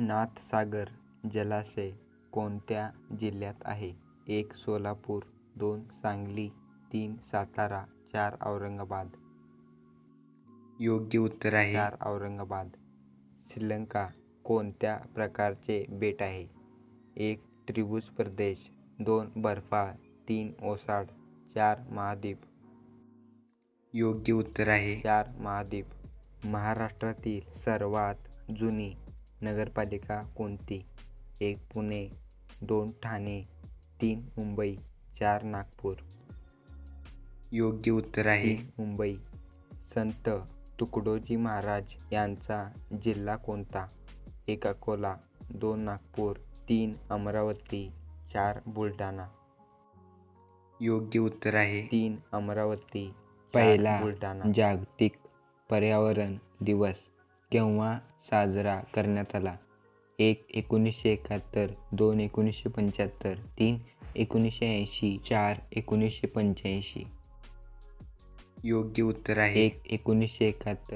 नाथसागर जलाशय कोणत्या जिल्ह्यात आहे? एक सोलापूर दोन सांगली तीन सातारा चार औरंगाबाद. योग्य उत्तर आहे. चार औरंगाबाद. श्रीलंका कोणत्या प्रकारचे बेट आहे? एक त्रिभुज प्रदेश दोन बर्फाळ तीन ओसाड चार महाद्वीप. योग्य उत्तर आहे. चार महाद्वीप. महाराष्ट्रातील सर्वात जुनी नगरपालिका कोणती? एक पुणे दोन ठाणे तीन मुंबई चार नागपूर. योग्य उत्तर आहे. मुंबई. संत तुकडोजी महाराज यांचा जिल्हा कोणता? एक अकोला दोन नागपूर तीन अमरावती चार बुलढाणा. योग्य उत्तर आहे. तीन अमरावती पहिला बुलढाणा. जागतिक पर्यावरण दिवस. केव्हा साजरा करण्यात आला? एक एकोणीसशे एकाहत्तर दोन एकोणीसशे पंच्याहत्तर तीन एकोणीसशे ऐंशी चार एकोणीसशे पंच्याऐंशी. योग्य उत्तर आहे. एक एकोणीसशे एकाहत्तर.